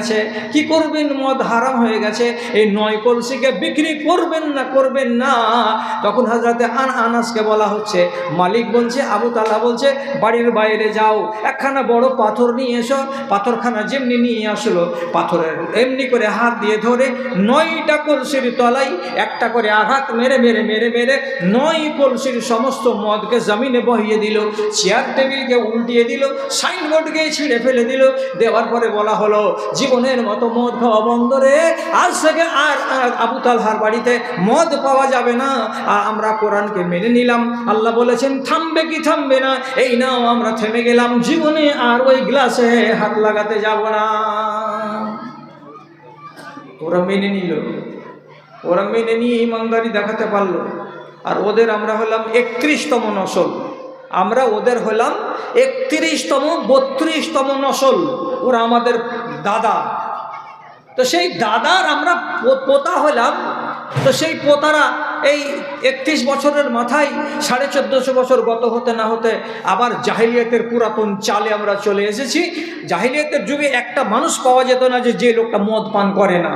আছে, কি করবেন? মদ হারাম হয়ে গেছে, এই নয় কলসিকে বিক্রি করবেন না করবেন না। তখন হাজরাতে আন আনাসকে বলা হচ্ছে, মালিক বলছে, আবু তালা বলছে, বাড়ির বাইরে যাও, একখানা বড় পাথর নিয়ে এসো, পাথরখানা যেমনি নিয়ে আসলো, পাথরের এমনি করে হাত দিয়ে ধরে নয়টা কলসির তলায় একটা করে আঘাত মেরে মেরে মেরে মেরে নয় কলসির সমস্ত মদকে জমিনে বহিয়ে দিল, চেয়ার টেবিলকে উল্টিয়ে দিল, সাইনবোর্ডকে ছিঁড়ে ফেলে দিল। দেওয়ার পরে বলা হলো জীবনের মতো মদ খাওয়া বন্ধ রে। আজ থেকে আর আবু তালহার বাড়িতে মদ পাওয়া যাবে না। আমরা কোরআনকে মেনে নিলাম। আল্লাহ বলেছেন, থামবে কি থামবে না? এই নাও, আমরা থেমে গেলাম। জীবনে আর ওই গ্লাসে হাত লাগাতে যাব না। ওরা মেনে নিল। ওরা মেনে নিয়ে ইমানদারি দেখাতে পারল। আর ওদের আমরা হলাম একত্রিশতম নসল। আমরা ওদের হলাম একত্রিশতম, বত্রিশতম নসল। ওরা আমাদের দাদা। তো সেই দাদার আমরা পোতা হলাম। তো সেই পোতারা এই একত্রিশ বছরের মাথায় সাড়ে চোদ্দোশো বছর গত হতে না হতে আবার জাহিলিয়াতের পুরাতন চালে আমরা চলে এসেছি। জাহিলিয়াতের যুগে একটা মানুষ পাওয়া যেত না যে যে লোকটা মদ পান করে না।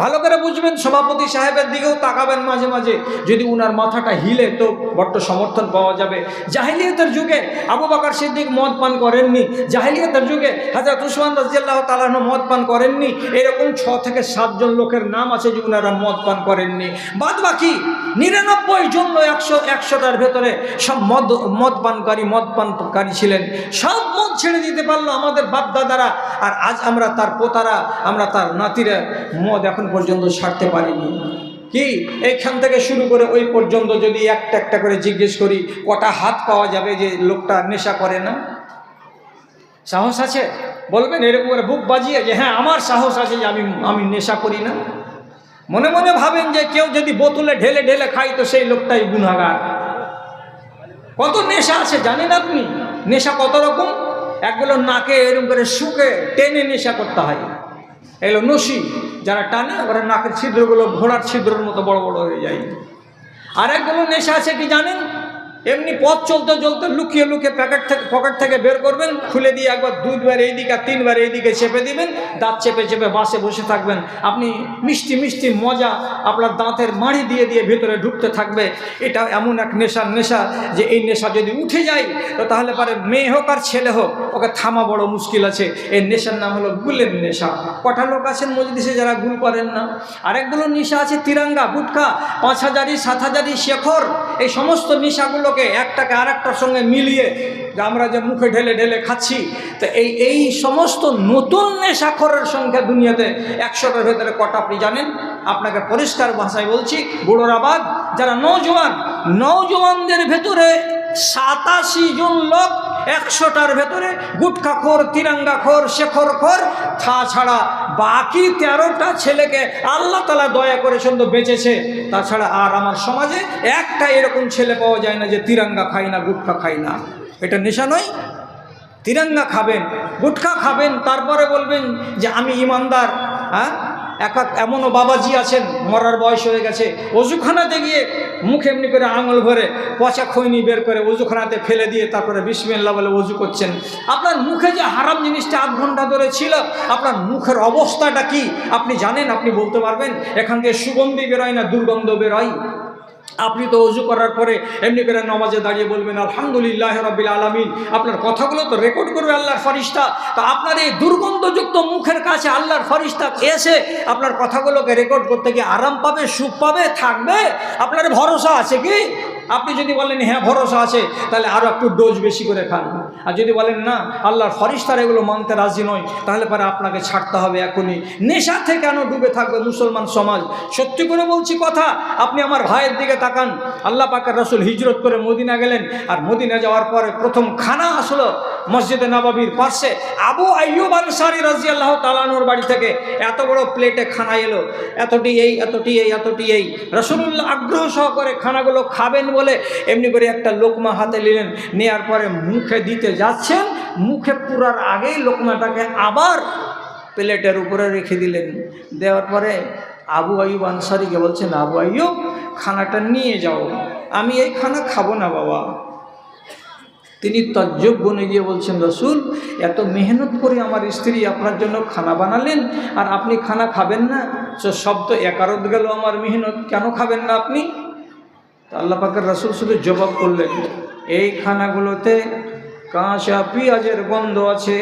ভালো করে বুঝবেন, সভাপতি সাহেবের দিকেও তাকাবেন মাঝে মাঝে। যদি উনার মাথাটা হিলে তো বড্ড সমর্থন পাওয়া যাবে। জাহিলিয়াতের যুগে আবু বাকার সিদ্দিক মদ পান করেননি। জাহিলিয়াতের যুগে হাজরত উসমান রাজিয়াল্লাহ তালাহ মদ পান করেননি। এরকম ছ থেকে সাতজন লোকের নাম আছে যে উনারা মদ পান করেননি। বাদ বাকি নিরানব্বই জন একশো, একশোটার ভেতরে সব মদ মদ পানকারী মদ পানকারী ছিলেন। সব মদ ছেড়ে দিতে পারল আমাদের বাপ দাদারা আর আজ আমরা তার পোতারা, আমরা তার নাতিরা মদ এখন পর্যন্ত ছাড়তে পারিনি। কি? এইখান থেকে শুরু করে ওই পর্যন্ত যদি একটা একটা করে জিজ্ঞেস করি, কটা হাত পাওয়া যাবে যে লোকটা নেশা করে না? সাহস আছে? বলবেন? এরকম করে বুক বাজিয়ে যে হ্যাঁ আমার সাহস আছে যে আমি আমি নেশা করি না। মনে মনে ভাবেন যে কেউ যদি বোতলে ঢেলে ঢেলে খায় তো সেই লোকটাই গুনাগার কত নেশা আছে জানেন আপনি? নেশা কত রকম? একগুলো নাকে এরকম করে শুকে টেনে নেশা করতে হয়। এগুলো নসি, যারা টানে ওরা নাকের ছিদ্রগুলো ঘোড়ার ছিদ্রের মতো বড় বড় হয়ে যায়। আর একগুলো নেশা আছে কি জানেন? এমনি পথ চলতে চলতে লুকিয়ে লুকিয়ে প্যাকেট থেকে পকেট থেকে বের করবেন, খুলে দিয়ে একবার দুইবার এইদিকে আর তিনবার এইদিকে চেপে দিবেন, দাঁত চেপে চেপে বাসে বসে থাকবেন। আপনি মিষ্টি মিষ্টি মজা আপনার দাঁতের মাড়ি দিয়ে দিয়ে ভেতরে ঢুকতে থাকবে। এটা এমন এক নেশার নেশা যে এই নেশা যদি উঠে যায়, তো তাহলে পারে মেয়ে হোক আর ছেলে হোক, ওকে থামা বড় মুশকিল আছে। এই নেশার নাম হলো গুলের নেশা। কটা লোক আছেন মজলিসে যারা গুল করেন না? আরেকগুলো নেশা আছে তিরাঙ্গা, গুটখা, পাঁচ হাজারি সাত হাজারি শেখর। এই সমস্ত নেশাগুলোকে একটাকে আর একটার সঙ্গে মিলিয়ে যে আমরা যে মুখে ঢেলে ঢেলে খাচ্ছি, তো এই এই সমস্ত নতুন নেশাখরের সংখ্যা দুনিয়াতে একশোটার ভেতরে কটা আপনি জানেন? আপনাকে পরিষ্কার ভাষায় বলছি বুড়োরাবাদ যারা নৌজওয়ান নৌজওয়ানদের ভেতরে সাতাশি জন লোক একশোটার ভেতরে গুটখাখোর তিরাঙ্গাখোর শেখরখোর তাছাড়া বাকি তেরোটা ছেলেকে আল্লাহ তালা দয়া করে সুন্দর বেঁচেছে। তাছাড়া আর আমার সমাজে একটা এরকম ছেলে পাওয়া যায় না যে তিরাঙ্গা খাই না, গুটখা খাই না। এটা নেশা নয়। তিরঙ্গা খাবেন, গুটখা খাবেন, তারপরে বলবেন যে আমি ইমানদার হ্যাঁ? এক এমনও বাবাজি আছেন, মরার বয়স হয়ে গেছে। অজুখানাতে গিয়ে মুখে এমনি করে আঙুল ভরে পচা খৈনি বের করে অজুখানাতে ফেলে দিয়ে তারপরে বিসমিল্লা বলে অজু করছেন। আপনার মুখে যে হারাম জিনিসটা আধ ঘণ্টা ধরে ছিল, আপনার মুখের অবস্থাটা কি? আপনি জানেন, আপনি বলতে পারবেন? এখান থেকে সুগন্ধি বেরোয় না, দুর্গন্ধ বেরোয়? আপনি তো অজু করার পরে এমনি করে নমাজে দাঁড়িয়ে বলবেন, আলহামদুলিল্লাহ রবিল আলমিন। আপনার কথাগুলো তো রেকর্ড করবে আল্লাহর ফরিস্তা। তো আপনার এই দুর্গন্ধযুক্ত মুখের কাছে আল্লাহর ফরিস্তা এসে আপনার কথাগুলোকে রেকর্ড করতে গিয়ে আরাম পাবে, সুখ পাবে, থাকবে? আপনার ভরসা আছে কি? আপনি যদি বলেন হ্যাঁ ভরসা আছে, তাহলে আরও একটু ডোজ বেশি করে খান। আর যদি বলেন, না, আল্লাহর ফরিস্তার এগুলো মানতে রাজি নয়, তাহলে পরে আপনাকে ছাড়তে হবে এখনই। নেশাতে কেন ডুবে থাকবে মুসলমান সমাজ? সত্যি করে বলছি কথা, আপনি আমার ভাইয়ের দিকে তাকান। আল্লাহ পাকের রসুল হিজরত করে মদিনা গেলেন আর মদিনা যাওয়ার পরে প্রথম খানা আসলো মসজিদে নবাবির পাশে। আবু আইয়ুব আনসারি রাজি আল্লাহ তালানোর বাড়ি থেকে এত বড় প্লেটে খানা এলো। এতটি এই এতটি এই এতটি এই। রসুল্লাহ আগ্রহ সহকারে খানাগুলো খাবেন বলে এমনি করে একটা লোকমা হাতে নিলেন। নেওয়ার পরে মুখে দিতে যাচ্ছেন, মুখে পুরার আগেই লোকমাটাকে আবার প্লেটের উপরে রেখে দিলেন। দেওয়ার পরে আবু আইব আনসারিকে বলছেন, আবু আইয়ুব খানাটা নিয়ে যাও। আমি এই খানা খাব না, বাবা। তিনি তজ্জব বনে গিয়ে বলছেন, রসুল, এত মেহনত করে আমার স্ত্রী আপনার জন্য খানা বানালেন আর আপনি খানা খাবেন না? তো সব তো একারত গেল আমার মেহনত। কেন খাবেন না আপনি? আল্লাহ পাকের রসুল শুধু জবাব করলেন, এই খানাগুলোতে কাঁচা পেঁয়াজের গন্ধ আছে,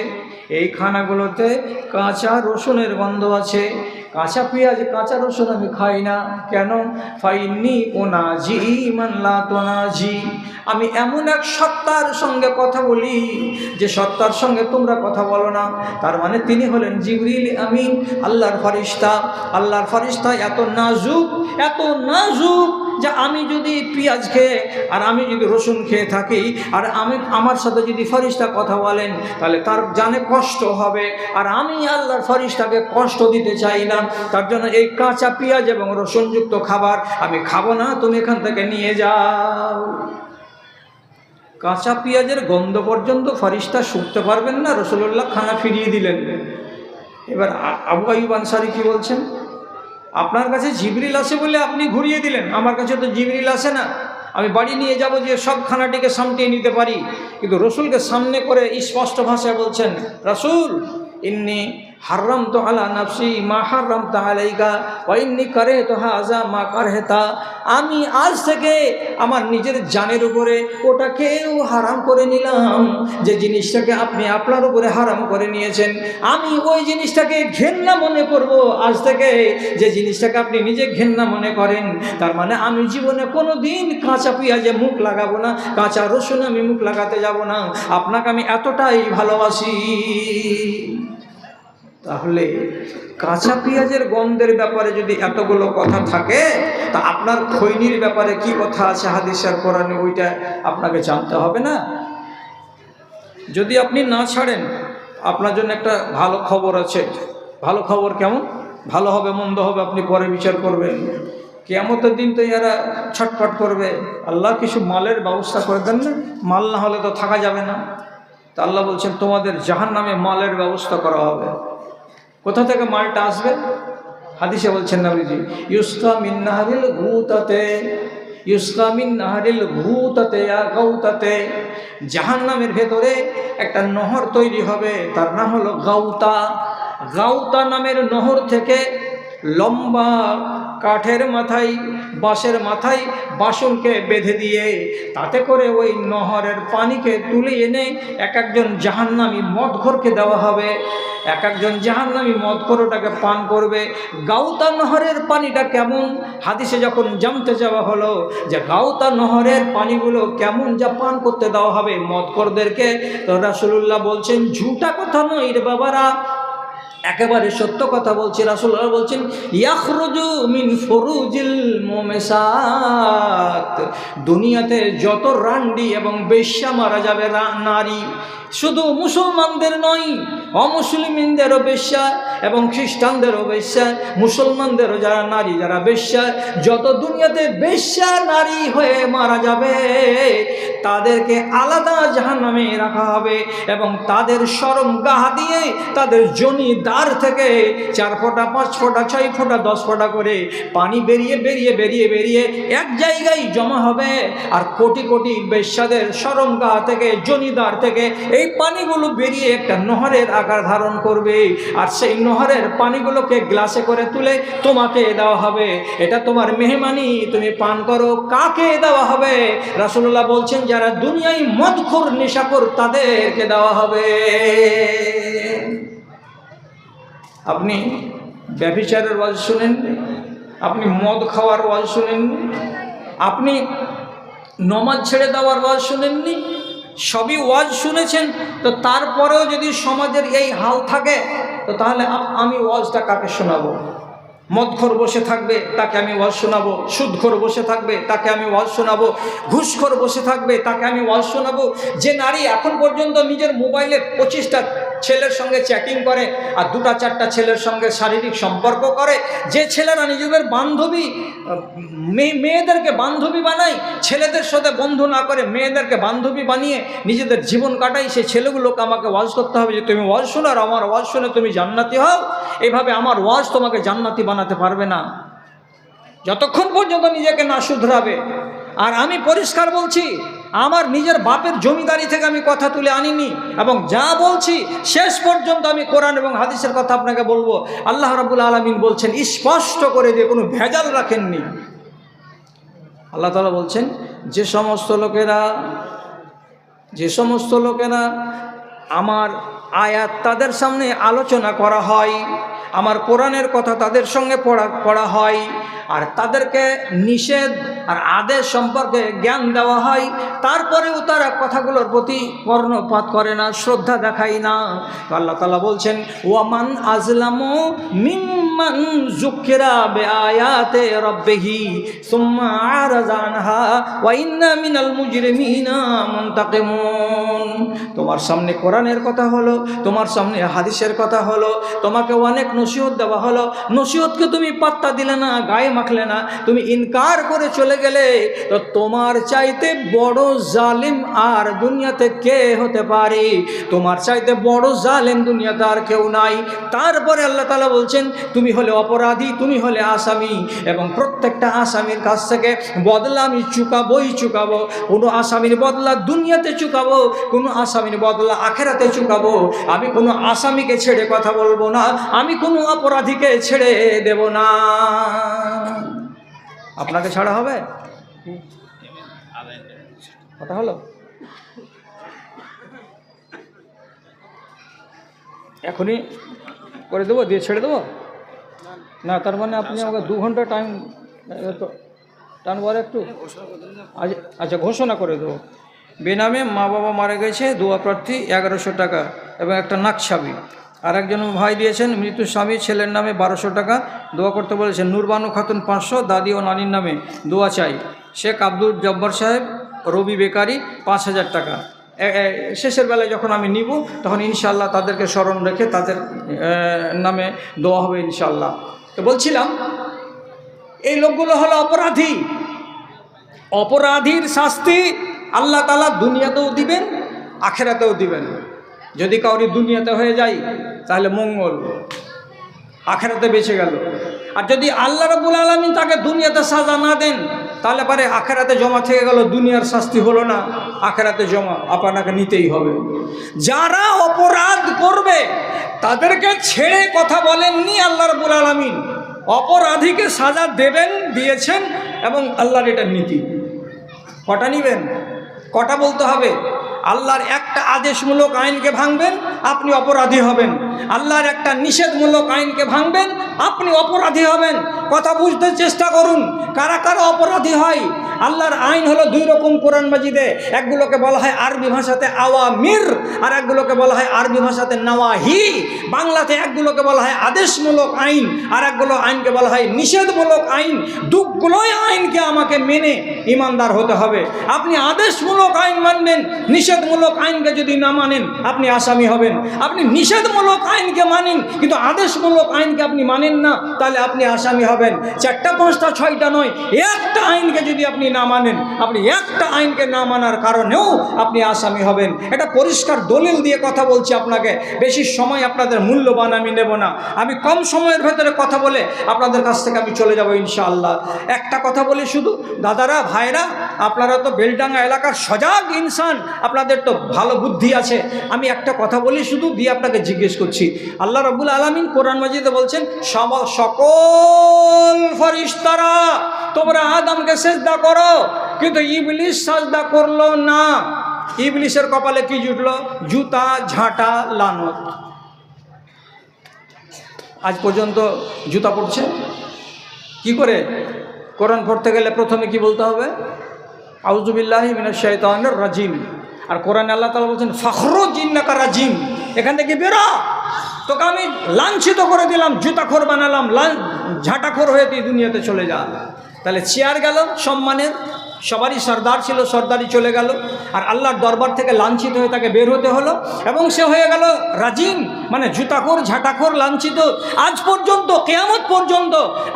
এই খানাগুলোতে কাঁচা রসুনের গন্ধ আছে কাঁচা পেঁয়াজ, কাঁচা রসুন আমি খাই না। কেন? ফাইনি ওনাজি মানলা তোনাজি। আমি এমন এক সত্তার সঙ্গে কথা বলি, যে সত্তার সঙ্গে তোমরা কথা বলো না। তার মানে তিনি হলেন জিবরিল আমিন, আল্লাহর ফারিস্তা। আল্লাহর ফারিস্তা এত নাজুক এত নাজুক যে আমি যদি পেঁয়াজ খেয়ে আর আমি যদি রসুন খেয়ে থাকি আর আমি আমার সাথে যদি ফরিস্তা কথা বলেন, তাহলে তার জানে কষ্ট হবে। আর আমি আল্লাহর ফরিস্তাকে কষ্ট দিতে চাই না। তার জন্য এই কাঁচা পেঁয়াজ এবং রসুনযুক্ত খাবার আমি খাব না, তুমি এখান থেকে নিয়ে যাও। কাঁচা পেঁয়াজের গন্ধ পর্যন্ত ফরিস্তা শুকতে পারবেন না রসুল্লাহ খানা ফিরিয়ে দিলেন। এবার আবু আইব আনসারি কি বলছেন? আপনার কাছে জিবরিল আসে বলে আপনি ঘুরিয়ে দিলেন। আমার কাছে তো জিবরিল আসে না। আমি বাড়ি নিয়ে যাব যে সব খানাটিকে সামটিয়ে নিতে পারি। কিন্তু রসুলকে সামনে করে স্পষ্ট ভাষায় বলছেন, রসুল, ইন্নি হাররাম তো আলা নাফসি মা হাররাম তা আলাইকা ওয়াইন্নি করে তো হাজা মা কারহেতা। আমি আজ থেকে আমার নিজের জানের উপরে ওটাকেও হারাম করে নিলাম। যে জিনিসটাকে আপনি আপনার উপরে হারাম করে নিয়েছেন, আমি ওই জিনিসটাকে ঘেন্না মনে করব আজ থেকে। যে জিনিসটাকে আপনি নিজে ঘেন্না মনে করেন, তার মানে আমি জীবনে কোনো দিন কাঁচা পেঁয়াজে মুখ লাগাবো না, কাঁচা রসুন আমি মুখ লাগাতে যাব না। আপনাকে আমি এতটাই ভালোবাসি। তাহলে কাঁচা পেঁয়াজের গন্ধের ব্যাপারে যদি এতগুলো কথা থাকে, তা আপনার খৈনির ব্যাপারে কি কথা আছে হাদিসের কোরআনে? ওইটা আপনাকে জানতে হবে না? যদি আপনি না ছাড়েন, আপনার জন্য একটা ভালো খবর আছে। ভালো খবর কেমন? ভালো হবে, মন্দ হবে, আপনি পরে বিচার করবেন। কেমতের দিন তো এরা ছটফট করবে। আল্লাহ কিছু মালের ব্যবস্থা করে দেন না? মাল না হলে তো থাকা যাবে না। তা আল্লাহ বলছেন, তোমাদের জাহান নামে মালের ব্যবস্থা করা হবে। কোথা থেকে মালটা আসবে? হাদিসে বলছেন নাবিজি, ইউসকা নাহারিল ঘুতাতে, ইউসকা নাহারিল ঘুতাতে আর গৌতাতে জাহান নামের ভেতরে একটা নহর তৈরি হবে, তার নাম হলো গাউতা। গাউতা নামের নহর থেকে লম্বা কাঠের মাথায়, বাঁশের মাথায় বাসনকে বেঁধে দিয়ে তাতে করে ওই নহরের পানিকে তুলে এনে এক একজন জাহান্নামী মদঘরকে দেওয়া হবে। এক একজন জাহান্নামী মদঘর ওটাকে পান করবে। গাউতা নহরের পানিটা কেমন? হাদিসে যখন জানতে যাওয়া হলো যে গাউতা নহরের পানিগুলো কেমন যা পান করতে দেওয়া হবে মদকরদেরকে তো রাসুল্লাহ বলছেন, ঝুটা কথা নয় বাবারা একেবারে সত্য কথা বলছি রাসুল্লাহ বলছেন, ইয়াখরুজু মিন ফরুজিল মোমেসাত। দুনিয়াতে যত রান্ডি এবং বেশ্যা মারা যাবে নারী শুধু মুসলমানদের নয়, অমুসলিমদেরও বেশ্যা এবং খ্রিস্টানদেরও বেশ্যা মুসলমানদেরও যারা নারী, যারা বেশ্যা যত দুনিয়াতে বেশ্যা নারী হয়ে মারা যাবে, তাদেরকে আলাদা জাহান্নামে রাখা হবে এবং তাদের সরম গাহা দিয়ে তাদের জনি দ্বার থেকে চার ফোঁটা, পাঁচ ফোঁটা, ছয় ফোঁটা, দশ ফোঁটা করে পানি বেরিয়ে বেরিয়ে বেরিয়ে বেরিয়ে এক জায়গায় জমা হবে। আর কোটি কোটি বেশ্যাদের সরম গাহা থেকে জনিদার থেকে এই পানিগুলো বেরিয়ে একটা নহরের আকার ধারণ করবে। আর সেই নহরের পানিগুলোকে গ্লাসে করে তুলে তোমাকে দেওয়া হবে। এটা তোমার মেহমানি, তুমি পান করো। কাকে দেওয়া হবে? রাসুল্লাহ বলছেন, যারা দুনিয়ায় মদখোর, নেশাখোর, তাদেরকে দেওয়া হবে। আপনি ব্যভিচারের ওয়াজ শুনেন? আপনি মদ খাওয়ার ওয়াজ শুনেননি? আপনি নমাজ ছেড়ে দেওয়ার ওয়াজ শুনেননি? সবই ওয়াজ শুনেছেন, তো তারপরেও যদি সমাজের এই হাল থাকে, তো তাহলে আমি ওয়াজটা কাকে শোনাবো? মদখোর বসে থাকবে, তাকে আমি ওয়াজ শোনাবো। সুদখোর বসে থাকবে, তাকে আমি ওয়াজ শোনাবো। ঘুষখোর বসে থাকবে, তাকে আমি ওয়াজ শোনাবো। যে নারী এখন পর্যন্ত নিজের মোবাইলে পঁচিশটা ছেলের সঙ্গে চ্যাটিং করে আর দুটা চারটা ছেলের সঙ্গে শারীরিক সম্পর্ক করে, যে ছেলেরা নিজেদের বান্ধবী মেয়ে মেয়েদেরকে বান্ধবী বানায়, ছেলেদের সাথে বন্ধু না করে মেয়েদেরকে বান্ধবী বানিয়ে নিজেদের জীবন কাটাই সেই ছেলেগুলোকে আমাকে ওয়াজ করতে হবে যে, তুমি ওয়াজ শোনো আর আমার ওয়াজ শুনে তুমি জান্নাতি হও। এভাবে আমার ওয়াজ তোমাকে জান্নাতি বানাতে পারবে না। যতক্ষণ পর্যন্ত নিজেকে না শুধরাবে। আর আমি পরিষ্কার বলছি, আমার নিজের বাপের জমিদারি থেকে আমি কথা তুলে আনিনি এবং যা বলছি, শেষ পর্যন্ত আমি কোরআন এবং হাদিসের কথা আপনাকে বলব। আল্লাহ রাবুল আলমিন বলছেন, স্পষ্ট করে দিয়ে কোনো ভেজাল রাখেননি। আল্লাহ তালা বলছেন, যে সমস্ত লোকেরা, যে সমস্ত লোকেরা আমার আয়াত তাদের সামনে আলোচনা করা হয় আমার কোরআনের কথা তাদের সঙ্গে পড়া পড়া হয়। আর তাদেরকে নিষেধ আর আদেশ সম্পর্কে জ্ঞান দেওয়া হয়, তারপরেও তারা কথাগুলোর প্রতি কর্ণপাত করে না, শ্রদ্ধা দেখায় না। আল্লাহ তালা বলছেন, ওয়ামান আজলামো জুকিরা বে আয়াতে রব্বেহি তোমার সামনে কোরআনের কথা হলো, তোমার সামনে হাদিসের কথা হলো, তোমাকে অনেক নসিহত দেওয়া হলো। নসিহতকে তুমি পাত্তা দিলে না, গায়ে মাখলে না। তুমি ইনকার করে চলে গেলে, তো তোমার চাইতে বড় জালিম আর দুনিয়াতে কে হতে পারে? তোমার চাইতে বড় জালিম দুনিয়াতে আর কেউ নাই। তারপরে আল্লাহ তালা বলছেন, তুমি হলে অপরাধী, তুমি হলে আসামি এবং প্রত্যেকটা আসামির কাছ থেকে বদলা আমি চুকাবোই চুকাবো। কোনো আসামির বদলা দুনিয়াতে চুকাবো, কোনো আসামির বদলা আখেরাতে চুকাবো। আমি কোনো আসামিকে ছেড়ে কথা বলব না, আমি কোনো অপরাধীকে ছেড়ে দেব না। আপনাকে ছাড়া হবে? কথা হলো? এখনই করে দেবো, দিয়ে ছেড়ে দেবো? না, তার মানে আপনি আমাকে দু ঘণ্টা টাইম টানবার একটু। আচ্ছা ঘোষণা করে দেবো। বেনামে মা বাবা মারা গেছে, দোয়া প্রার্থী, এগারোশো টাকা এবং একটা নাকছাবি আর একজন ভাই দিয়েছেন মৃত্যু স্বামী, ছেলের নামে বারোশো টাকা। দোয়া করতে বলেছেন, নূরবানু খাতুন পাঁচশো, দাদি ও নানির নামে দোয়া চাই। শেখ আব্দুল জব্বার সাহেব, রবি বেকারি, পাঁচ হাজার টাকা। শেষের বেলায় যখন আমি নিব, তখন ইনশাল্লাহ তাদেরকে স্মরণ রেখে তাদের নামে দোয়া হবে ইনশাল্লাহ তো বলছিলাম, এই লোকগুলো হলো অপরাধী। অপরাধীর শাস্তি আল্লাহ তালা দুনিয়াতেও দিবেন, আখেরাতেও দিবেন যদি কাউরি দুনিয়াতে হয়ে যায়, তাহলে মঙ্গল। আখেরাতে বেঁচে গেল। আর যদি আল্লাহ রবুল আলমিন তাকে দুনিয়াতে সাজা না দেন, তাহলে পারে আখেরাতে জমা থেকে গেল, দুনিয়ার শাস্তি হলো না, আখেরাতে জমা আপনাকে নিতেই হবে। যারা অপরাধ করবে, তাদেরকে ছেড়ে কথা বলেননি আল্লাহ রবুল আলমিন। অপরাধীকে সাজা দেবেন, দিয়েছেন, এবং আল্লাহর এটা নীতি। কটা নিবেন? কটা বলতে হবে? আল্লাহর একটা আদেশমূলক আইনকে ভাঙবেন, আপনি অপরাধী হবেন। আল্লাহর একটা নিষেধমূলক আইনকে ভাঙবেন, আপনি অপরাধী হবেন। কথা বুঝতে চেষ্টা করুন, কারা কারা অপরাধী হয়? আল্লাহর আইন হলো দুই রকম কোরআন মাজিদে। একগুলোকে বলা হয় আরবি ভাষাতে আওয়ামির, আর একগুলোকে বলা হয় আরবি ভাষাতে নাওয়াহি। বাংলাতে একগুলোকে বলা হয় আদেশমূলক আইন, আর একগুলো আইনকে বলা হয় নিষেধমূলক আইন। দুগুলোই আইনকে আমাকে মেনে ইমানদার হতে হবে। আপনি আদেশমূলক আইন মানবেন নিষেধমূলক আইনকে যদি না মানেন, আপনি আসামি হবেন। আপনি নিষেধমূলক আইনকে মানেন, কিন্তু আদেশমূলক আইনকে আপনি মানেন না, তাহলে আপনি আসামি হবেন। চারটা, পাঁচটা, ছয়টা নয়, একটা আইনকে যদি আপনি না মানেন, আপনি একটা আইনকে না মানার কারণেও আপনি আসামি হবেন। এটা পরিষ্কার দলিল দিয়ে কথা বলছি আপনাকে, বেশি সময় আপনাদের মূল্যবান আমি নেব না। আমি কম সময়ের ভেতরে কথা বলে আপনাদের কাছ থেকে আমি চলে যাব ইনশাআল্লাহ। একটা কথা বলি শুধু, দাদারা, ভাইরা, আপনারা তো বেলডাঙ্গা এলাকার সজাগ ইনসান আপনাদের তো ভালো বুদ্ধি আছে। আমি একটা কথা বলি, শুধু দিয়ে আপনাকে জিজ্ঞেস করছি। আল্লাহ রবুল আলমিন কোরআন মাজিদে বলছেন সকল ফরিস্তারা তোমরা আদমকে সেজদা করো, কিন্তু ইবলিশ সাজদা করল না। ইবলিশের কপালে কি জুটলো? জুতা, ঝাঁটা, লানত। আজ পর্যন্ত জুতা পড়ছে? কি করে? কোরআন পড়তে গেলে প্রথমে কি বলতে হবে? আউজুবিল্লাহ মিনাশ শাইতানির রাজিম। আর কোরআন আল্লাহ তালা বলছেন ফখরু জিন্নাকা রাজিম। এখান থেকে বেরো তোকে আমি লাঞ্ছিত করে দিলাম, জুতাখোর বানালাম ঝাঁটাখোর হয়ে তুই দুনিয়াতে চলে যা। তাহলে চেয়ার গেল, সম্মানের। সবারই সর্দার ছিল, সর্দারই চলে গেল। আর আল্লাহর দরবার থেকে লাঞ্ছিত হয়ে তাকে বের হতে হলো এবং সে হয়ে গেল রাজিম মানে জুতাখোর, ঝাঁটাখোর লাঞ্ছিত। আজ পর্যন্ত, কেয়ামত পর্যন্ত,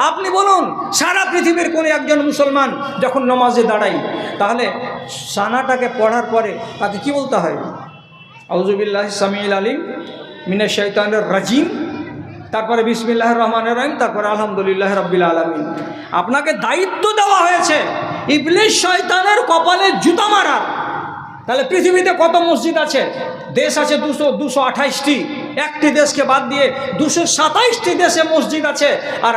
আপনি বলুন, সারা পৃথিবীর কোনো একজন মুসলমান যখন নমাজে দাঁড়াই তাহলে সানাটাকে পড়ার পরে তাকে কি বলতে হয়? আউজুবিল্লাহ সামিল আলিম মিনা শৈতানের রাজিম। তারপরে বিসমিল্লাহ রহমান রহিম, তারপরে আলহামদুলিল্লাহ রব্বিল আলমিন। আপনাকে দায়িত্ব দেওয়া হয়েছে ইবলিশ শয়তানের কপালে জুতা মারার। তাহলে পৃথিবীতে কত মসজিদ আছে? দেশ আছে দুশো দুশো আঠাইশটি। একটি দেশকে বাদ দিয়ে দুশো সাতাইশটি দেশে মসজিদ আছে। আর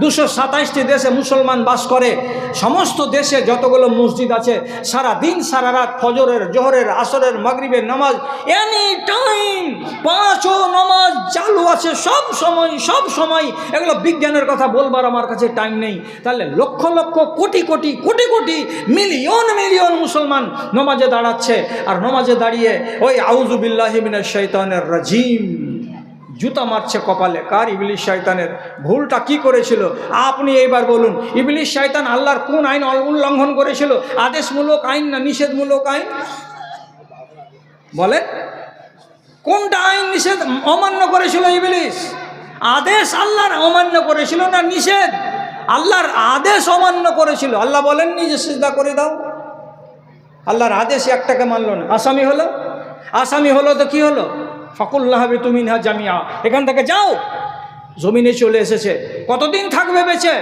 দুশো সাতাইশটি দেশে মুসলমান বাস করে। সমস্ত দেশে যতগুলো মসজিদ আছে সারা দিন সারা রাত ফজরের, জোহরের, আসরের, মাগরিবের নামাজ এনি টাইম পাঁচও নামাজ চালু আছে, সব সময় সব সময়। এগুলো বিজ্ঞানের কথা বলবার আমার কাছে টাইম নেই। তাহলে লক্ষ লক্ষ, কোটি কোটি কোটি কোটি, মিলিয়ন মিলিয়ন মুসলমান নমাজে দাঁড়াচ্ছে। আর নমাজে দাঁড়িয়ে ওই আউজুবিল্লাহিমিনের শৈতানের রাজিম। জুতা মারছে কপালে। কার ইবলিশ শয়তানের? ভুলটা কি করেছিল? আপনি এইবার বলুন ইবলিশ শয়তান আল্লাহর কোন আইন উল্লঙ্ঘন করেছিল? আদেশমূলক আইন না নিষেধমূলক আইন? বলেন, কোনটা আইন নিষেধ? অমান্য করেছিল ইবলিশ আদেশ আল্লাহর অমান্য করেছিল না নিষেধ? আল্লাহর আদেশ অমান্য করেছিল। আল্লাহ বলেননি যে সিজদা করে দাও। আল্লাহর আদেশ একটাকে মানলো না। আসামি হলো? আসামি হলো তো কি হলো? ফকুল্লাহাবি তুমি না জামিয়া। এখান থেকে যাও। জমিনে চলে এসেছে। কতদিন থাকবে বেঁচে?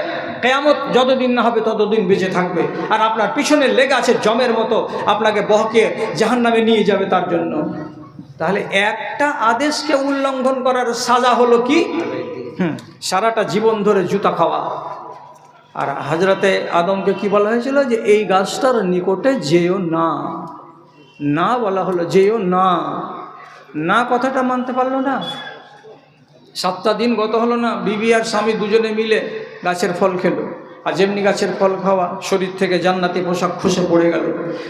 কেয়ামত যতদিন না হবে ততদিন বেঁচে থাকবে। আর আপনার পিছনে লেগে আছে জমের মতো। আপনাকে বহকে জাহান নামে নিয়ে যাবে তার জন্য। তাহলে একটা আদেশকে উল্লঙ্ঘন করার সাজা হলো কি? সারাটা জীবন ধরে জুতা খাওয়া। আর হাজরাতে আদমকে কি বলা হয়েছিল যে, এই গাছটার নিকটে যেও না। না বলা হলো, যেও না। না কথাটা মানতে পারল না। সাতটা দিন গত হলো না, বিবি আর স্বামী দুজনে মিলে গাছের ফল খেলো। আর যেমনি গাছের ফল খাওয়া, শরীর থেকে জান্নাতি পোশাক খসে পড়ে গেল।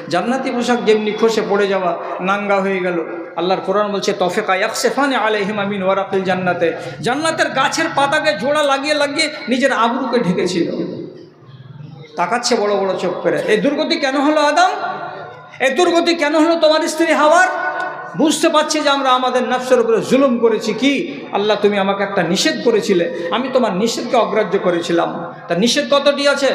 জান্নাতি পোশাক যেমনি খসে পড়ে যাওয়া, নাঙ্গা হয়ে গেল। আল্লাহর কোরআন বলছে, তফেকা ইয়াকসেফানে আলাইহিম আমিন ওয়ারাকিল জান্নাতে। জান্নাতের গাছের পাতাকে জোড়া লাগিয়ে লাগিয়ে নিজের আবরুকে ঢেকেছিল। তাকাচ্ছে বড় বড় চোখ করে এই দুর্গতি কেন হলো আদাম? এই দুর্গতি কেন হলো তোমার স্ত্রী হাওয়ার? বুঝতে পারছি যে আমরা আমাদের নফসের উপরে জুলুম করেছি কি? আল্লাহ তুমি আমাকে একটা নিষেধ করেছিলে। আমি তোমার নিষেধকে অগ্রাহ্য করেছিলাম। তা নিষেধ কতটি আছে?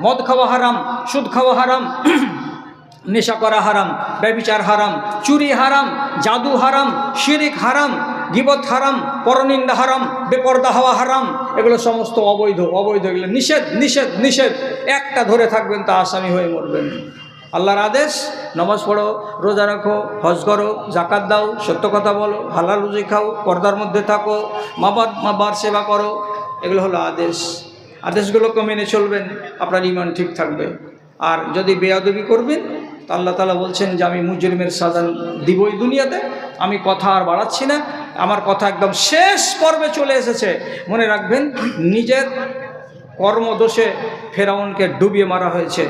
মদ খাওয়া হারাম, সুদ খাওয়া হারাম, নেশা করা হারাম, ব্যবিচার হারাম, চুরি হারাম, জাদু হারাম, শিরিক হারাম, গিবত হারাম, পরনিন্দা হারাম, বেপর্দা হওয়া হারাম, এগুলো সমস্ত অবৈধ অবৈধ এগুলো নিষেধ নিষেধ নিষেধ। একটা ধরে থাকবেন তা আসামি হয়ে মরবেন। আল্লাহর আদেশ, নমাজ পড়ো, রোজা রাখো, হজ করো জাকাত দাও, সত্য কথা বলো, হালাল রুজি খাও, পর্দার মধ্যে থাকো মা বাবার মা বার সেবা করো, এগুলো হলো আদেশ। আদেশগুলোকে মেনে চলবেন, আপনার ইমান ঠিক থাকবে। আর যদি বেয়াদবি করবেন, তো আল্লাহ তালা বলছেন যে, আমি মুজরিমের সাজা দিবই দুনিয়াতে, আমি কথা আর বাড়াচ্ছি না, আমার কথা একদম শেষ পর্বে চলে এসেছে। মনে রাখবেন, নিজের কর্মদোষে ফেরাউনকে ডুবিয়ে মারা হয়েছে।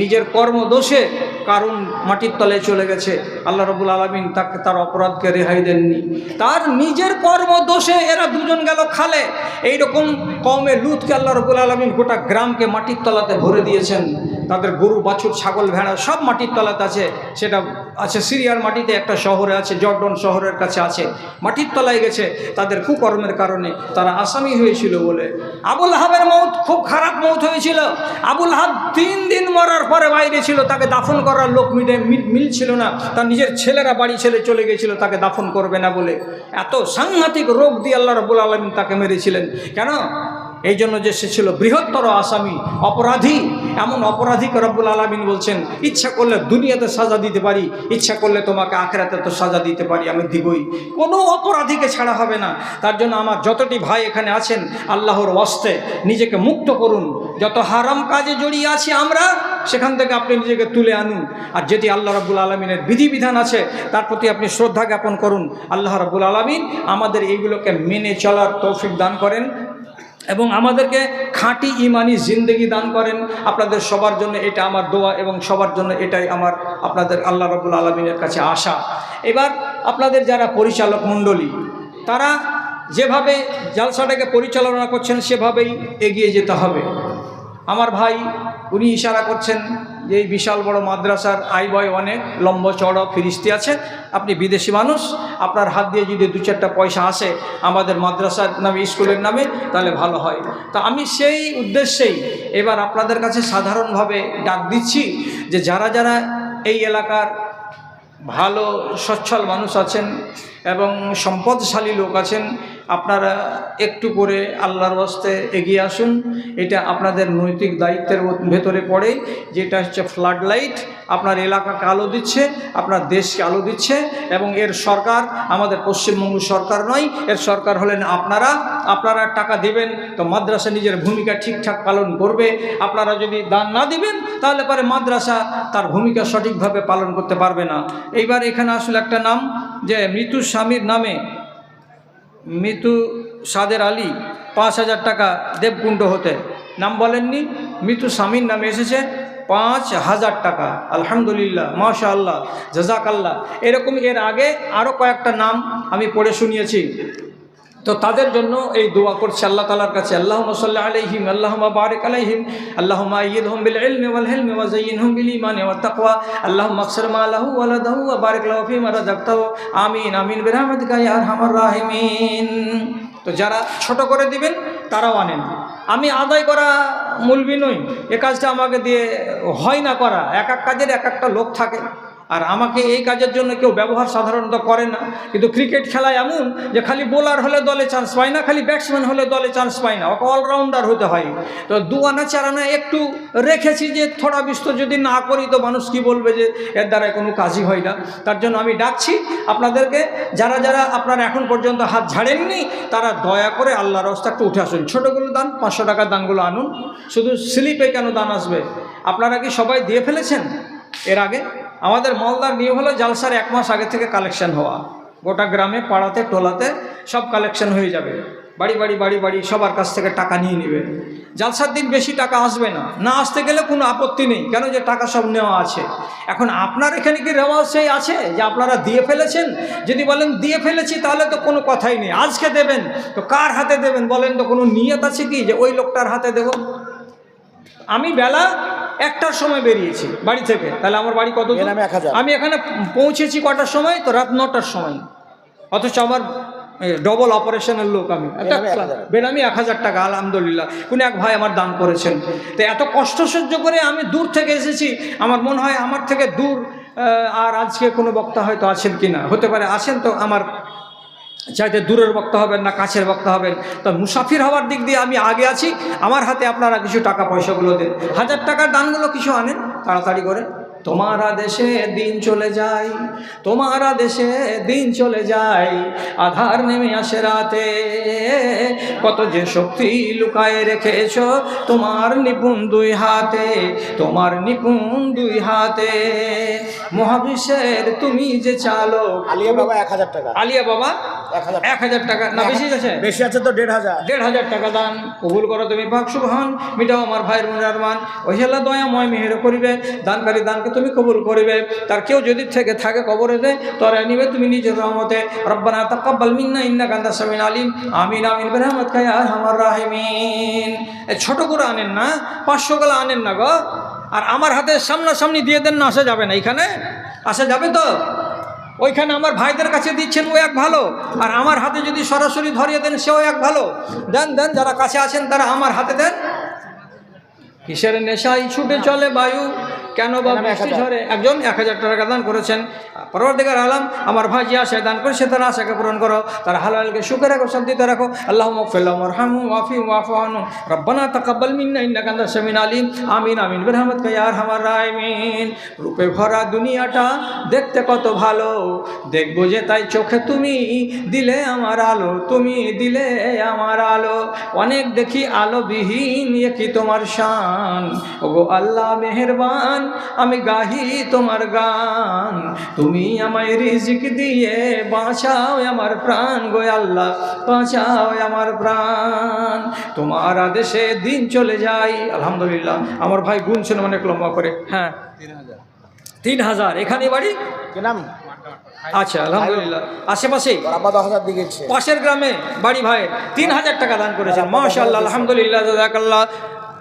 নিজের কর্মদোষে কারণ মাটির তলে চলে গেছে। আল্লাহ রবুল আলমিন তাকে তার অপরাধকে রেহাই দেননি। তার নিজের কর্মদোষে এরা দুজন গেল খালে। এইরকম কমে লুতকে আল্লাহ রবুল আলমিন গোটা গ্রামকে মাটির তলাতে ভরে দিয়েছেন। তাদের গরু, বাছুর, ছাগল, ভেড়া সব মাটির তলাতে আছে। সেটা আছে সিরিয়ার মাটিতে, একটা শহরে আছে, জর্ডন শহরের কাছে আছে। মাটির তলায় গেছে। তাদের কুকর্মের কারণে তারা আসামি হয়েছিল বলে। আবুল হাবের মৌত খুব খারাপ মৌত হয়েছিল। আবুল হাব তিন দিন মরার পরে বাইরে ছিল, তাকে দাফন করার লোক মিলে মিল- মিলছিল না। তার নিজের ছেলেরা বাড়ি ছেলে চলে গেছিল, তাকে দাফন করবে না বলে। এত সাংঘাতিক রোগ দিয়ে আল্লাহ রবুল আলমিন তাকে মেরেছিলেন। কেন? এই জন্য যে সে ছিল বৃহত্তর আসামি, অপরাধী, এমন অপরাধীকে রব্বুল আলমিন বলছেন, ইচ্ছা করলে দুনিয়াতে সাজা দিতে পারি, ইচ্ছা করলে তোমাকে আখেরাতে তো সাজা দিতে পারি, আমি দিবই। কোনো অপরাধীকে ছাড়া হবে না। তার জন্য আমার যতটি ভাই এখানে আছেন, আল্লাহর ওয়াস্তে নিজেকে মুক্ত করুন। যত হারাম কাজে জড়িয়ে আছি আমরা, সেখান থেকে আপনি নিজেকে তুলে আনুন। আর যেটি আল্লাহ রাবুল আলমিনের বিধিবিধান আছে, তার প্রতি আপনি শ্রদ্ধা জ্ঞাপন করুন। আল্লাহ রাবুল আলমিন আমাদের এইগুলোকে মেনে চলার তৌফিক দান করেন। এবং আমাদেরকে খাঁটি ইমানি জিন্দগি দান করেন। আপনাদের সবার জন্য এটা আমার দোয়া এবং সবার জন্য এটাই আমার আপনাদের আল্লাহ রবুল আলমিনের কাছে আশা। এবার আপনাদের যারা পরিচালক মণ্ডলী, তারা যেভাবে জালসাটাকে পরিচালনা করছেন সেভাবেই এগিয়ে যেতে হবে। আমার ভাই, উনি ইশারা করছেন যে এই বিশাল বড় মাদ্রাসার আয় বয় অনেক, লম্ব চড় ফিরিস্তি আছে, আপনি বিদেশি মানুষ, আপনার হাত দিয়ে যদি দু চারটা পয়সা আসে আমাদের মাদ্রাসার নামে, স্কুলের নামে, তাহলে ভালো হয়। তা আমি সেই উদ্দেশ্যেই এবার আপনাদের কাছে সাধারণভাবে ডাক দিচ্ছি যে যারা যারা এই এলাকার ভালো, সচ্ছল মানুষ আছেন এবং সম্পদশালী লোক আছেন আপনারা একটু করে আল্লাহর বাস্তে এগিয়ে আসুন। এটা আপনাদের নৈতিক দায়িত্বের ভেতরে পড়ে। যেটা হচ্ছে ফ্লাড লাইট আপনার এলাকাকে আলো দিচ্ছে, আপনার দেশকে আলো দিচ্ছে, এবং এর সরকার আমাদের পশ্চিমবঙ্গ সরকার নয়, এর সরকার হলেন আপনারা। আপনারা টাকা দেবেন, তো মাদ্রাসা নিজের ভূমিকা ঠিকঠাক পালন করবে। আপনারা যদি দান না দিবেন, তাহলে পরে মাদ্রাসা তার ভূমিকা সঠিকভাবে পালন করতে পারবে না। এইবার এখানে আসলে একটা নাম, যে মৃত্যু স্বামীর নামে মৃত্যু সাদের আলী পাঁচ হাজার টাকা দেবকুণ্ড হতে। নাম বলেননি মৃত্যু স্বামীর নামে এসেছে পাঁচ হাজার টাকা। আলহামদুলিল্লাহ মাশা আল্লাহ জাজাক আল্লাহ এরকম এর আগে আরও কয়েকটা নাম আমি পড়ে শুনিয়েছি। তো তাদের জন্য এই দোয়া করছে আল্লাহ তালার কাছে আল্লাহ সাল্লাহ আলহিম আল্লাহ বারেক আলহিম আল্লাহ ঈদ হোম বিল ইলমি আল্লাহ মাকসর আমিন আমিন, বিরহমাতিকা তো যারা ছোট করে দিবেন, তারাও আনেন। আমি আদায় করা মূলবি নই, এ কাজটা আমাকে দিয়ে হয় না করা, এক এক কাজের এক একটা লোক থাকে। আর আমাকে এই কাজের জন্য কেউ ব্যবহার সাধারণত করে না। কিন্তু ক্রিকেট খেলায় এমন যে খালি বোলার হলে দলে চান্স পায় না, খালি ব্যাটসম্যান হলে দলে চান্স পায় না। ওকে অলরাউন্ডার হতে হয়। তো দু আনা চার আনা একটু রেখেছি যে থোড়া বিস্তর যদি না করি তো মানুষ কি বলবে যে এর দ্বারা কোনো কাজই হয় না। তার জন্য আমি ডাকছি আপনাদেরকে, যারা যারা আপনারা এখন পর্যন্ত হাত ঝাড়েননি, তারা দয়া করে আল্লাহর রাস্তা একটু উঠে আসুন। ছোটোগুলো দান, পাঁচশো টাকার দানগুলো আনুন। শুধু স্লিপে কেন দান আসবে? আপনারা কি সবাই দিয়ে ফেলেছেন? এর আগে আমাদের মলদার নিয়ম হলো জালসার এক মাস আগে থেকে কালেকশন হওয়া। গোটা গ্রামে, পাড়াতে, টোলাতে সব কালেকশন হয়ে যাবে। বাড়ি বাড়ি বাড়ি বাড়ি সবার কাছ থেকে টাকা নিয়ে নেবে। জালসার দিন বেশি টাকা আসবে না। না আসতে গেলে কোনো আপত্তি নেই। কেন যে টাকা সব নেওয়া আছে? এখন আপনার এখানে কি রেওয়াজ সেই আছে? যে আপনারা দিয়ে ফেলেছেন? যদি বলেন দিয়ে ফেলেছি, তাহলে তো কোনো কথাই নেই। আজকে দেবেন, তো কার হাতে দেবেন বলেন তো? কোনো নিয়ত আছে কি? যে ওই লোকটার হাতে দেবো? আমি বেলা একটার সময় বেরিয়েছি বাড়ি থেকে। তাহলে আমার বাড়ি কত দূর? এর নামে 1000 আমি এখানে পৌঁছেছি কটার সময়? তো রাত নটার সময়। অথচ আমার ডবল অপারেশনের লোক আমি। বেনামে 1000 বেনামি এক হাজার টাকা আলহামদুলিল্লাহ। কোন এক ভাই আমার দান করেছেন। তো এত কষ্ট সহ্য করে আমি দূর থেকে এসেছি। আমার মনে হয় আমার থেকে দূর আর আজকে কোনো বক্তা হয়তো আছেন কি না হতে পারে আছেন তো আমার চাইতে দূরের বক্তা হবেন না কাছের বক্তা হবেন। তো মুসাফির হওয়ার দিক দিয়ে আমি আগে আছি। আমার হাতে আপনারা কিছু টাকা পয়সাগুলো দেন। হাজার টাকার দানগুলো কিছু আনেন, তাড়াতাড়ি করে। তোমারা দেশে দিন চলে যায় তোমারা দেশে দিন চলে যায় আধার নেমে আসে রাতে। কত যে শক্তি লুকায় রেখেছ তোমার নিপুণ দুই হাতে তোমার নিপুণ দুই হাতে। মহাবিশ্বের তুমি যে চালো আলিয়া বাবা এক হাজার টাকা। আলিয়া বাবা এক হাজার টাকা। না বেশি আছে? বেশি আছে তো দেড় হাজার। দেড় হাজার টাকা দান। কবুল করো তুমি পাক শুভহান মিটাও আমার ভাইয়ের মনের মান। ওই হেলা দয়াময় মেহের করিবে। দানকারী দানকে তুমি কবুল করিবে। তার কেউ যদি থেকে থাকে কবরে দে তোরা নিবে তুমি নিজের রহমতে। রব্বানা তাকাব্বাল মিন্না ইন্না কান্দা সামিন আলিম। আমিন আমিন, বেরহমত খায় আর আমার রাহিমিন ছোট করে আনেন না, পাঁচশো গুলো আনেন না গো। আর আমার হাতে সামনাসামনি দিয়ে দেন না, আসা যাবে না। এখানে আসা যাবে তো? ওইখানে আমার ভাইদের কাছে দিচ্ছেন, ও এক ভালো। আর আমার হাতে যদি সরাসরি ধরিয়ে দেন, সেও এক ভালো। দেন দেন, যারা কাছে আছেন, তারা আমার হাতে দেন। কিসের নেশাই ছুটে চলে বায়ু? কেন বা বৃষ্টি। ঝরে? একজন এক হাজার টাকা দান করেছেন। পরবর্তীকার আলাম আমার ভাই যে আশায় দান করেছে তারা আশাকে পূরণ করো। তারা হালালকে সুখে রাখো শান্তিতে রাখো। আল্লাহ মকফিল্লাহ রহমু ওয়াফি ওয়াফানু রব্বানা তাকাব্বাল মিন্না ইন্নাকা আনতাস সামিউল আলিম। আমিন আমিন। বিরহমাতিকা ইয়া আরহামার রাহিমিন। রূপে ভরা দুনিয়াটা দেখতে কত ভালো। দেখব যে তাই চোখে তুমি দিলে আমার আলো। তুমি দিলে আমার আলো। অনেক দেখি আলো বিহীন এ কি তোমার শান? ওগো আল্লাহ মেহেরবান আমি গাহি তোমার গান। তুমি আমায় রিজিক দিয়ে বাঁচাও আমার প্রাণ গো আল্লাহ বাঁচাও আমার প্রাণ। তোমার আদেশে দিন চলে যাই আলহামদুলিল্লাহ। আমার ভাই গুনছেন অনেক লম্বা করে হ্যাঁ। তিন হাজার। এখানে বাড়ি? নাম আচ্ছা আলহামদুলিল্লাহ। গেছে পাশের গ্রামে? বাড়ি ভাই তিন হাজার টাকা দান করেছেন। মাশাল্লাহ আলহামদুলিল্লাহ জাজাকাল্লাহ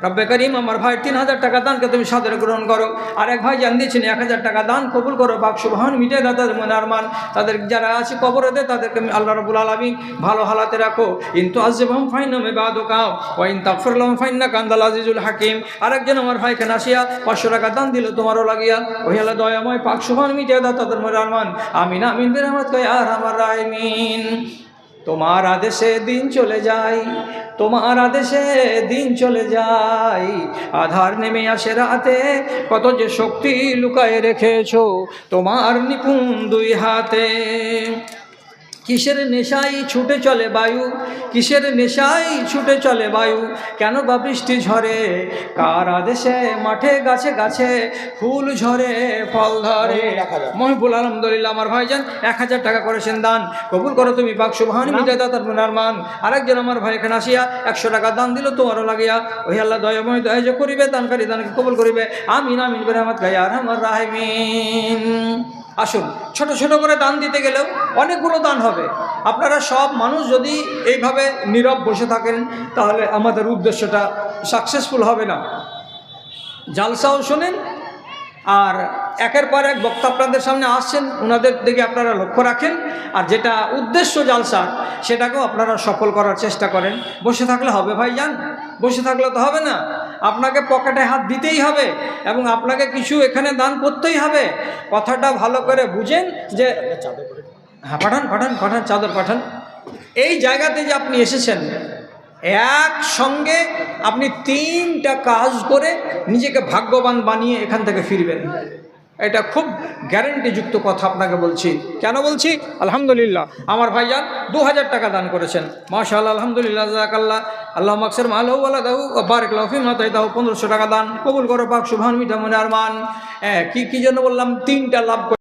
রব্বে করিম, আমার ভাই তিন হাজার টাকা দানকে তুমি সাদরে গ্রহণ করো। আর এক ভাই জান দিয়েছেন এক হাজার টাকা দান, কবুল করো বাক শুভহান মিটে দা তাদের মনে আরমান তাদের যারা আছে কবরে দে, তাদেরকে আল্লাহ রবুল আলমী ভালো হালাতে রাখো। কিন্তু আজবাম ফাইন নামে বাদ কাও ওয়াইন তাফরলাম ফাইন না কান্দাল আজিজুল হাকিম। আরেকজন আমার ভাইকে নাসিয়া, পাঁচশো টাকা দান দিল, তোমারও লাগিয়া। ওই আল্লাহ দয়াময়, পাক শুভহান মিটে দা তাদের মনে আরমান আমিন আমিন বের আহমদ কয় আর আমার রায়মিন তোমার আদেশে দিন চলে যাই, তোমার আদেশে দিন চলে যাই। আধার নেমে আসে রাতে, কত যে শক্তি লুকায় রেখেছো তোমার নিপুণ দুই হাতে। কিসের নেশাই ছুটে চলে বায়ু? কিসের নেশাই ছুটে চলে বায়ু? কেন বা বৃষ্টি ঝরে? কার আদেশে মাঠে গাছে গাছে ফুল ঝরে ফল ধরে। মহিবুল আলহামদুলিল্লাহ আমার ভাইজান এক হাজার টাকা করেছেন দান কবুল করো তুমি পাক সুবহান মিটাই তার মুনার মান। আরেকজন আমার ভাই এখানে আসিয়া একশো টাকা দান দিল তোমারও লাগিয়া। ওই আল্লাহ দয়াময় দয়া যে করিবে দানকারী দানকে কবুল করিবে। আমিন আমিন করে আমার গায়ে আর আমার রাহিমিন। আসুন, ছোট ছোট করে দান দিতে গেলেও অনেকগুলো দান হবে। আপনারা সব মানুষ যদি এইভাবে নীরব বসে থাকেন, তাহলে আমাদের উদ্দেশ্যটা সাকসেসফুল হবে না। জালসাও শোনেন, আর একের পর এক বক্তা আপনাদের সামনে আসছেন ওনাদের দিকে আপনারা লক্ষ্য রাখেন, আর যেটা উদ্দেশ্য জালসার সেটাকেও আপনারা সফল করার চেষ্টা করেন। বসে থাকলে হবে ভাই যান বসে থাকলে তো হবে না। আপনাকে পকেটে হাত দিতেই হবে এবং আপনাকে কিছু এখানে দান করতেই হবে। কথাটা ভালো করে বুঝেন যে হ্যাঁ পাঠান পাঠান পাঠান, চাদর পাঠান। এই জায়গাতে যে আপনি এসেছেন, একসঙ্গে আপনি তিনটা কাজ করে নিজেকে ভাগ্যবান বানিয়ে এখান থেকে ফিরবেন। এটা খুব গ্যারেন্টিযুক্ত কথা আপনাকে বলছি। কেন বলছি? আলহামদুলিল্লাহ। আমার ভাইজান দু হাজার টাকা দান করেছেন। মাশাল আলহামদুলিল্লাহ জাকাল্লাহ আল্লাহ মাকসের মালৌ আল্লাহ দাউ বারেক লফি মাতাই দাও পনেরোশো টাকা দান। কবুল করো, পাক সুভান মিঠা মনে। আর মান কি, কী জন্য বললাম? তিনটা লাভ